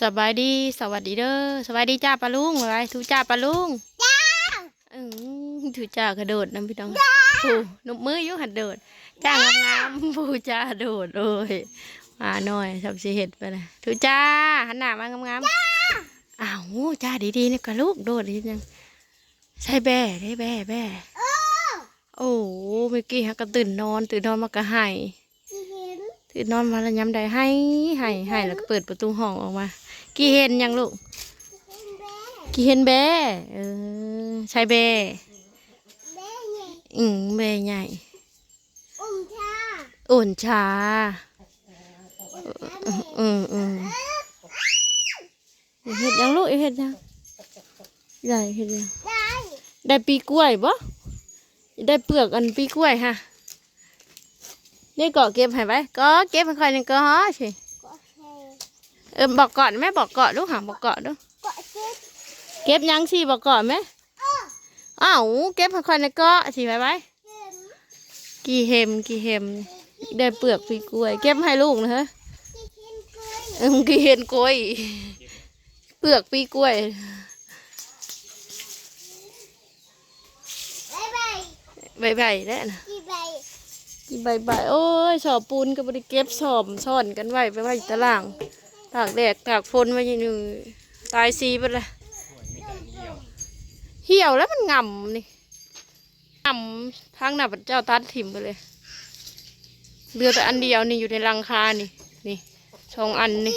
สบายดีสวัสดีเด้อสบายดีจ้าปลาลุงอะไรทูจ้าปลาลุงจ้าอือทูจ้ากระโดดน้ำพี่น้องผู้นกมืออยู่หัดโดดจ้างามๆผู้จ้าโดดโอ้ยมาหน่อยทำสิเห็ดไปเลยทูจ้าหันหน้ามางามๆอ้าวจ้าดีๆนี่กระลูกโดดดีจังใช่แบ่ได้แบ่แบ่โอ้เมื่อกี้ฮักก็ตื่นนอนตื่นนอนมากระหาย ตื่นนอนมาแล้วย้ำใดให้ให้ให้แล้วก็เปิดประตูห้องออกมา กี่เห็นยังลูก กี่เห็นแบเออใช่แบอืมแบใหญ่อุ่นชาอืมอืมเห็ดยังลูกเห็ดยังใหญ่เห็ดยังได้ปีกล้วยบ่ได้เปลือกอันปีกล้วยฮะ นี่เกาะเก็บให้ไว้ก็เก็บให้ค่อยหนึงก็ฮะสิเออบอกก่อนแม่บอกก่อนลูกหาบอกก่อนดูเก็บยังสิบอกก่อนไหมอ้าวเก็บให้ค่อยหนึงก็สิไว้ไว้กี่เห็มกี่เห็มได้เปลือกปีกล้วย เก็บให้ลูกนะฮะเออกี่เห็นกล้วยเปลือกปีกล้วยใบใบได้นะ กี่ใบใบโอ้ยสอบปูนก็บริเก็บสอบซ่อนกันไว้ไปไว้อยู่ตาราง ตากแดดตากฝนไว้อยังอยู่ตายซีไปเลยเหี่ยวแล้วมันงำนี่งำทางหน้าพระเจ้าตัดถิ่มไปเลยเหลือแต่อันเดียวนี่อยู่ในรังคานี่นี่สองอันนี่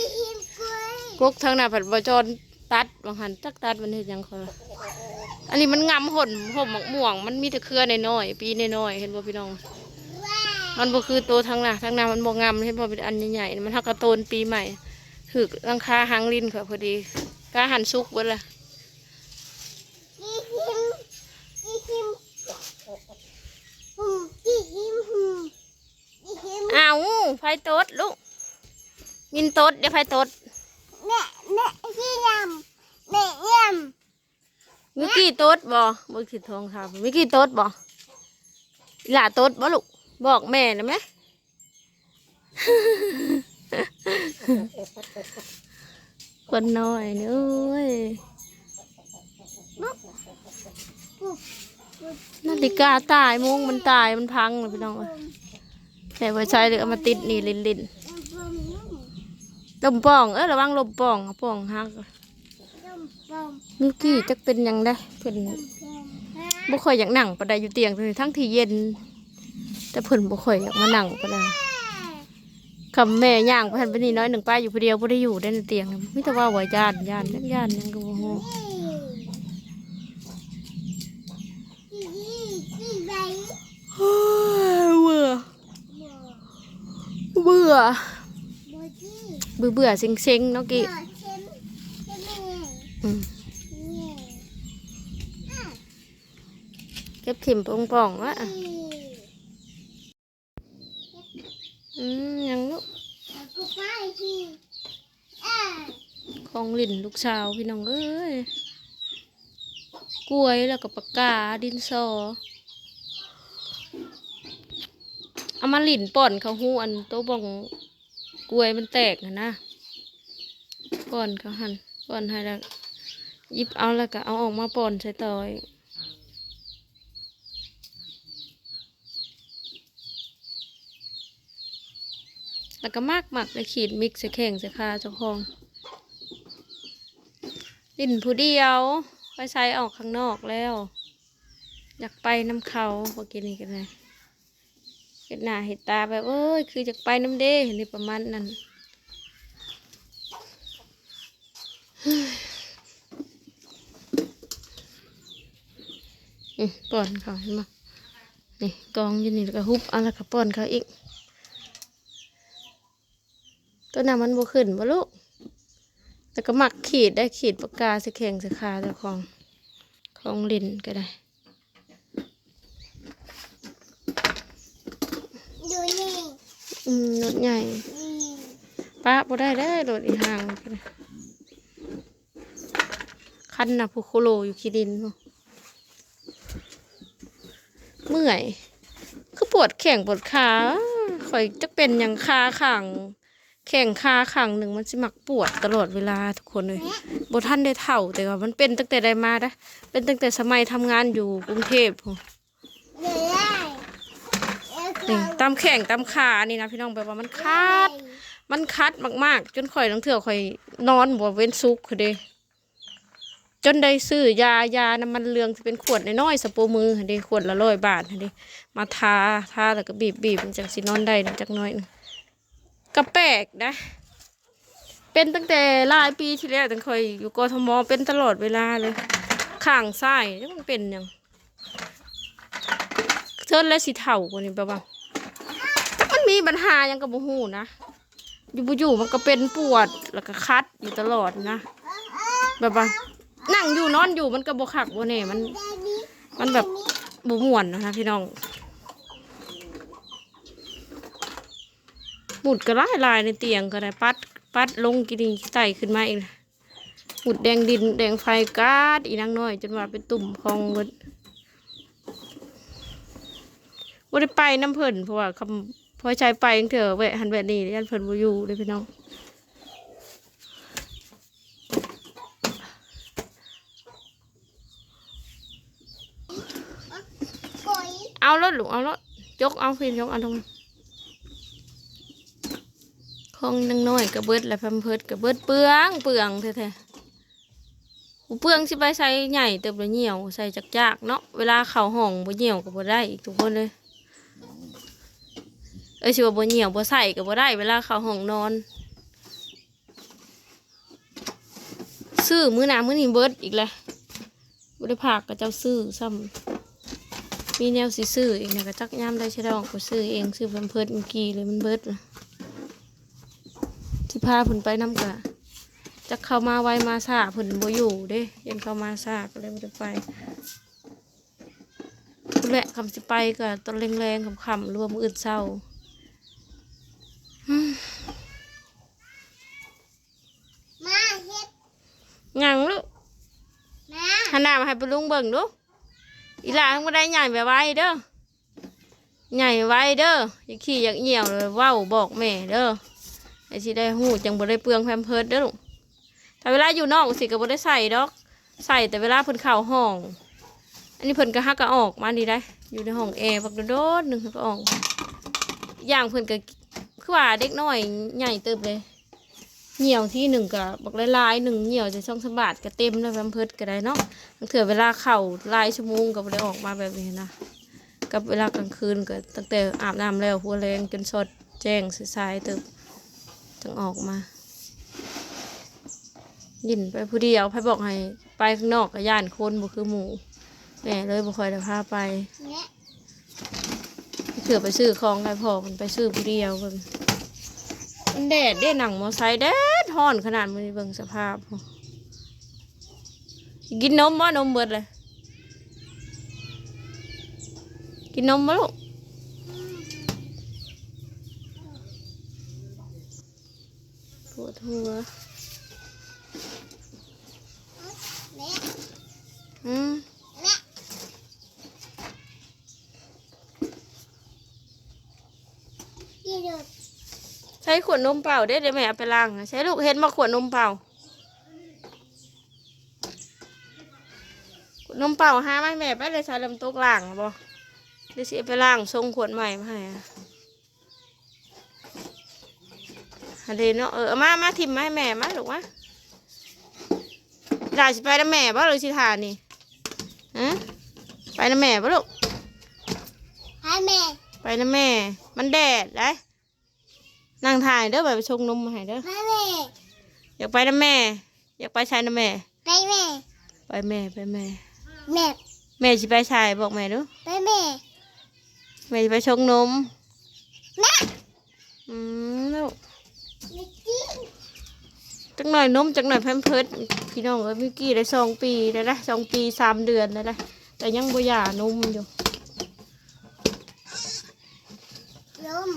กกทางหน้าผัดบจรตัดบางหันตักตัดมันเห็นยังเขาล่ะอันนี้มันงำห่นห่มหมกม่วง มันมีแต่เครือในน้อยปีในน้อยเห็นบ่พี่น้อง มันบ่คือโตทางหน้าทางหน้ามันบ่งามเห็นบ่เป็นอันใหญ่ๆมันทักกระโตนปีใหม่ถึกรังคาหางลิ้นค่ะพอดีกาหันสุกเบิดละอ้าวไฟโตดลูกมินโตดเดี๋ยวไฟโตดมิกกี้โตดบ่บ่คิดทองครับมิกกี้โตดบ่อีหล่าโตดบ่ลูก บอกแม่นะแม่คนน้อยนี่เอ้ยนาฬิกาตายมุ้งมันตายมันพังเลยพี่น้องเอ้ยใส่ไว้ใช้เลยเอามาติดนี่ลินลินลมป่องเอ้ยระวังลมป่องอะป่องฮักมิวกี้จักเป็นหยังได้เพิ่นบ่ค่อยอยากนั่งปานใดอยู่เตียงเลยทั้งที่เย็น แต่เพิ่นบ่ค่อยอยากมานั่งปานใดคำแม่ย่างไปหันไปนี่น้อยหนึ่งป้าอยู่ผู้เดียวบ่ได้อยู่ได้ในเตียงมิแต่ว่าว่าย่านย่านจักย่านหยังก็บ่ฮู้เฮ้ยเบื่อเบื่อเบื่อเบื่อเซ็งเซ็งๆเนาะกี้เก็บถิ่มปองปองวะ อืมยังลูกของหลินลูกสาวพี่น้องเอ้ยกล้วยแล้วก็ปากกาดินสอเอามาหลินป่อนเขาหูอันโตะบองกล้วยมันแตกนะนะป่อนเขาหันป่อนให้แล้วยิบเอาแล้วก็เอาออกมาป่อนใส่ต่อย แล้วก็มากหมักเลยขีดมิกใส่แข่งใส่คาเจ้าของลิ่นผู้เดียวไปใช้ออกข้างนอกแล้ว อยากไปน้ำเขาพอกินนี่กันเลยเห็ดหน้าเห็ดตาแบบเอ้ยคืออยากไปน้ำเด้เห็นประมาณนั้นป้อนเขาเห็นไหมนี่กองอยู่นี่แล้วก็ฮุบเอาแล้วก็ป้อนเขาอีก ตัวน้ำมันบ่ขึ้นบ่ลูกแล้วก็หมักขีดได้ขีดปากกาสแข็งสขาเจ้าของของลินก็ได้อืมรถใหญ่ป้าบ่ได้ได้รถอีห่างก็ได้คันน่ะผู้โคโลอยู่ขีดินบ่เมื่อย คือปวดแข้งปวดขาข่อยจะเป็นอย่างคาขัง แข่งขาข้างหนึ่งมันสิมักปวดตลอดเวลาทุกคนเลยบท่านได้เท่าแต่ว่ามันเป็นตั้งแต่ได้มานะเป็นตั้งแต่สมัยทำงานอยู่กรุงเทพผมนี่ตามแข่งตามขานี่นะพี่น้องแบบว่ามันคัด มันคัดมากๆ จนข่อยลังเถื่อข่อยนอนบ่เว้นซุกคือเด้จนได้ซื้อยายาน้ำมันเรืองที่เป็นขวดน้อยๆสปูมือเด้ขวดละร้อยบาทเด้มาทาทาแล้วก็บีบบีบมันจังสินอนได้จักน้อยนึง ก็แปลกนะ เป็นตั้งแต่หลายปีที่แล้วตั้งข่อยอยู่กทมเป็นตลอดเวลาเลยข้างซ้ายแล้วมันเป็นยังเทินและสีเทากว่านี้แบบว่ามันมีปัญหายังกับบูฮูนะอยู่บ่อยู่มันก็เป็นปวดแล้วก็คัดอยู่ตลอดนะแบบว่านั่งอยู่นอนอยู่มันก็บ่คักบ่แน่มัน มันแบบบ่ม่วนนะคะพี่น้อง หมุดก็ลายลายในเตียงก็ได้ปัดปัดลงกินดีไต่ขึ้นมาอีกหมุดแดงดินแดงไฟกาดอีนังน้อย จนว่าเป็นตุ่มพองเบิดบ่ได้ไปน้ำเพิ่นเพราะว่าคำพอใจไปจังเถอะแวะหันแวะนี่ยันเพิ่นบ่อยู่เลยพี่น้องกอยเอารถลูกเอารถยกเอาพี่ยกเอาตรง คงนังน้อยกระเบิดและพัมเพิดกระเบิดเปลืองเปลืองแท้ๆหูเปลืองสิไปใส่ใหญ่เติบละเหี่ยวใส่จักจากๆเนาะเวลาเข่าห้องบ่เหี่ยวก็บ่ได้อีกทุกคนเลยเอ้ยสิว่าบ่เหี่ยวบ่ใส่ก็บ่ได้ เวลาเข้าห้องนอน ซื้อมื้อหน้ามื้อนี้เบิดอีกแหล้วบ่ได้พากกับเจ้าซื้อซ้ำมีแนวสิซื้ออีกนะก็จักยามได้ใช่ดอกก็ซื้อเองซื้อเพิ่มเพิ่มเมื่อกี้เลยมันเบิดน่ะ พาผนไปน้ำกะจักเข้ามาไวมาซาผนบ่อยู่เด้ยังเข้ามาซาก็เลยไม่ได้ไปพู้นแหละคำสิไปก็ตอนแรงๆคำๆรวมออื่นเศร้ามาเฮ็ดหยังลูกมาหันหน้ามาให้ปลุงเบิ่งดูอีหลานบ่ได้ใหญ่แบบไว้เด้อใหญ่ไว้เด้ออย่าขี้อยากเหี่ยวเลยเว้าบอกแม่เด้อ ไอ้สิได้หูจังบ่ได้เปลืองแพมเพิร์ดเด้อลูกแต่เวลาอยู่นอกสิก็บ่ได้ใส่ดอก ใส่แต่เวลาเพิ่นเข้าห้อง อันนี้เพิ่นก็ฮักก็ออกมาดีได้ อยู่ในห้องแอร์บักโดดหนึ่งก็ออกอย่างเพิ่นก็คือว่าเด็กน้อยใหญ่เติบเลยเหี่ยวที่หนึ่งกับบักลายๆหนึ่งเหี่ยวจะช่องสบาทก็เต็มแล้วแพมเพิร์ดก็ได้เนาะตั้งเถื่อเวลาเข่าลายชั่วโมงก็บ่ได้ออกมาแบบนี้นะกับเวลากลางคืนก็ตั้งแต่อาบน้ำแล้วหัวแรงจนสดแจ้งสายๆเติบ จึงออกมายินไปผู้เดียวไพ่บอกให้ไปข้างนอกกับย่านคนบ่คือหมู่แม่เลยบ่ค่อยได้พาไปเนี่ยเถื่อไปซื้อของไงพ่อมันไปซื้อผู้เดียวเพิ่นมันแดดเด้หนังมอไซค์แดดฮ้อนขนาดมันเบิ่งสภาพพุ่นกินนมบ่นมเบิดเลย กินนมบ่ลูก ปวดหัวเนี่ยอืมเนี่ยยี่ดูใช้ขวดนมเปล่าเด้เดี๋ยวแม่เอาไปล้างใช้ลูกเห็นมาขวดนมเปล่าขวดนมเปล่าหาไหมาให้แม่ไปเลยใช้ลำตุกล้างบ่เดี๋ยวสิไปล้างทรงขวดใหม่มาให้ อะอันเดเนาะเออเอามามาทิมมาให้แม่มาลูกมาได้สิไปนะแม่บ่หรือสิทานนี่ฮะไปนะแม่บ่ลูกให้แม่ ไปนะแม่ มันแดดได้นั่งถ่ายเด้อแบบไปชงนมมาให้เด้อให้แม่อยากไปนะแม่ อยากไปชายนะแม่ ไปแม่ ไปแม่ไปแม่ แม่ แม่สิไปชายบอกแม่ดูไปแม่ แม่สิไปชงนมแม่อืมแล้วไม่กิน จักหน่อยนมจักหน่อยแพมเพิร์ดพี่น้องเอ้ยเมื่อกี้ได้สองปีได้ละสองปีสามเดือนได้ละแต่ยังบ่หย่านมอยู่ลม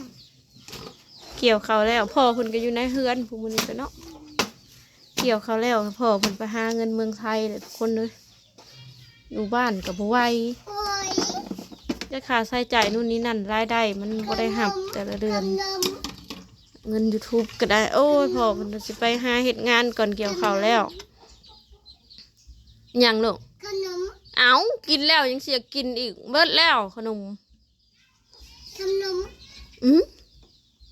เกี่ยวเขาวแล้วพ่อเพิ่นก็อยู่ในเฮือนผู้มื้อนี้ก็เนาะเกี่ยวเขาวแล้วพ่อเพิ่นไปหาเงินเมืองไทยเลยทุกคนเลยอยู่บ้านกับบ่ไหวโอ้ยจะค่าใช้จ่ายนู่นนี่นั่นรายได้มันบ่ได้หับแต่ละเดือนลม เงิน YouTube ก็ได้ โอ้ยพ่อมันสิไปหาเฮ็ดงานก่อนเกี่ยวข้าวแล้วยังลูกขนม เอากินแล้วยังเสียกินอีกเบิดแล้วขนม ขนม อืม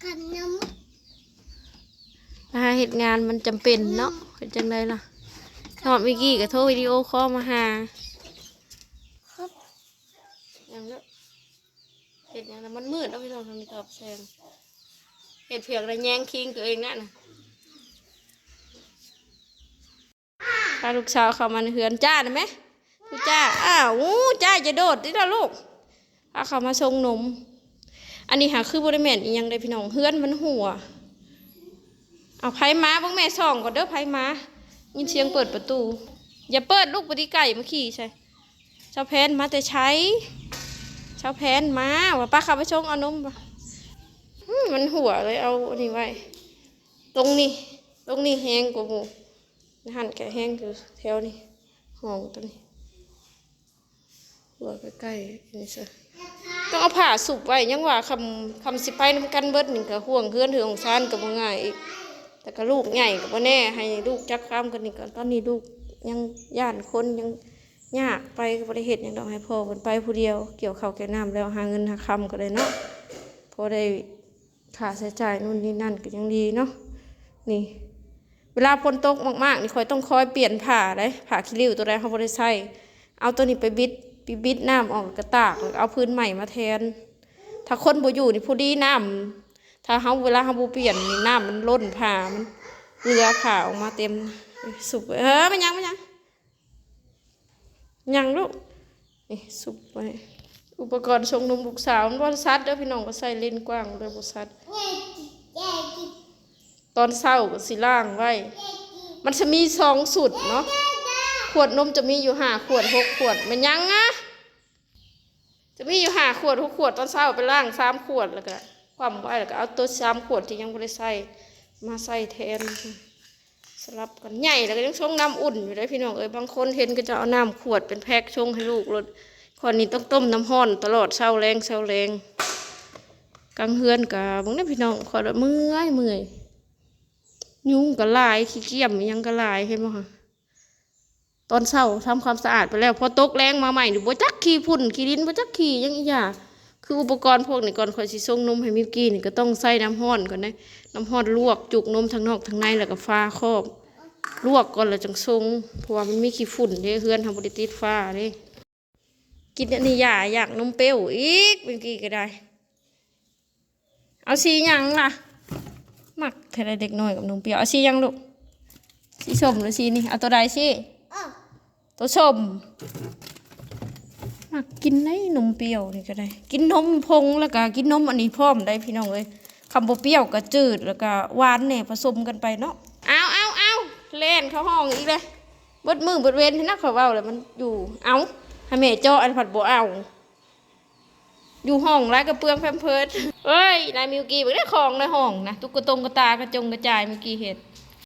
ขนมไปหาเฮ็ดงานมันจำเป็นเนาะเฮ็ดจังไดล่ะทอดเมื่อกี้ก็โทรวิดีโอคอลมาหาครับยังเด้อเฮ็ดหยังแล้วมันมืดแล้วพี่น้องทางนี้ตอบแซง เฮ็ดเพียงระแยงคิงตัวเองนั่นน่ะพาลูกสาวเข้ามาในเฮือนจ้าได้ไหมทุจ้า อ้าวู้จ้าจะโดดดิล่ะลูกพาเข้ามาส่งนม อันนี้หาคือบริเวณยังได้พี่น้องเฮือนมันหัว เอาไผมาบ้างแม่ส่องก่อนเด้อไผมายินเสียงเปิดประตู อย่าเปิดลูกปฏิไก่มาขี่ใช่ชาวแพนมาแต่ใช้ชาวแพนมาว่าป้าขับไปชงเอานมปะ มันหัวเลยเอาอันนี้ไว้ ตรงนี้ ตรงนี้แห้งกว่าหมูหันแกแห้งคือแถวนี้ห้องตัวนี้ หัวใกล้ๆนี่ซะต้องเอาผ้าสุบไว้ยังว่าคำคำสิไปน้ำกันเบิดนี่ก็ห่วงเฮือนเถืองซานกับง่ายอีก แต่ก็ลูกใหญ่กับว่าแน่ ให้ลูกจักข้ามกันนี่ก่อนตอนนี้ลูกยังย่านคนยังยากไปก็บริเหตุอย่างดอกให้พ่อกันไปผู้เดียว เกี่ยวข้าวแก่น้ำแล้วหาเงินหาคำก็ได้เนาะพอได้ ค่าใช้จ่ายนู่นนี่นั่นก็ยังดีเนาะนี่ เวลาฝนตกมากๆนี่คอยต้องคอยเปลี่ยนผ้าเลยผ้าคิริวตัวใดเขาบริใส่เอาตัวนี้ไปบิดไปบิดน้ำออกกระตากเอาพื้นใหม่มาแทน ถ้าคนบ่อยู่นี่ผู้ดีน้ำถ้าเฮาเวลาเฮาบ่เปลี่ยนนี่น้ำมันล้นผ่ามันเรือผ่าออกมาเต็มสุบเออมันยังมันยังยังลูกนี่สุบไว้ อุปกรณ์ชงนมลูกสาวมันบ่ซัดเด้อพี่น้องก็ใส่เลนกว้างเลยบ่ซัดตอนเช้าก็สิล่างไว้ มันจะมีสองสุดเนาะขวดนมจะมีอยู่ห้าขวดหกขวดมันยังอะจะมีอยู่ห้าขวดหกขวดตอนเช้าไปล่างสามขวดแล้วก็ความไว้แล้วก็เอาตัวสามขวดที่ยังไม่ได้ใส่มาใส่แทนสลับกันใหญ่แล้วก็ยังชงน้ำอุ่นอยู่เลยพี่น้องเอ้ยบางคนเห็นก็จะเอาน้ำขวดเป็นแพ็คชงให้ลูกรถ คนนี้ต้องต้มน้ำห้อนตลอดเช้าแรงเช้าแรงกลางเฮือนกับบางนี่พี่น้องขอเมื่อยเมื่อยยุงก็หลายขี้เกียจยังก็หลายเห็นไหมคะตอนเช้าทำความสะอาดไปแล้วพอตกแรงมาใหม่ดูบ่จักขี้ฝุ่นขี้ดินบ่จักขี้ยังอีหยาคืออุปกรณ์พวกนี้ก่อนคอยสิส่งนมให้มิวกี้นี่ก็ต้องใส่น้ำร้อนก่อนนะน้ำร้อนลวกจุกนมทั้งนอกทั้งในแล้วก็ฟ้าครอบลวกก่อนแล้วจังส่งเพราะว่ามันมีขี้ฝุ่นเด้เฮือนทำบ่ได้ติดฟ้าเด้ กินอันนี้ยาอยากนมเปรี้ยวอีกมิวกี้ก็ได้ เอาสียังล่ะหมักเทเลเด็กน้อยกับนมเปรี้ยวเอาสียังลูกสีส้มหรือสีนี่เอาตัวใดสิตัวส้มมักกินในนมเปรี้ยวนี่ก็ได้ กินนมพงแล้วก็กินนมอันนี้พร้อมได้พี่น้องเลยคำบ่เปรี้ยวก็จืดแล้วก็หวานเนี่ยผสมกันไปเนาะเอาเอาเอาเล่นเข้าห้องอีกเลยบิดมือบิดเวนที่นักเขาเว้าเลยมันอยู่เอา ให้แม่เจาะอันผัดบ่เอา อยู่ห้องไรกระเปืองแพมเพิร์ดเอ้ยนายมิวกี้ไปได้ของในห้องนะ ตุ๊กตงกระตากระจงกระจายมิวกี้เห็ด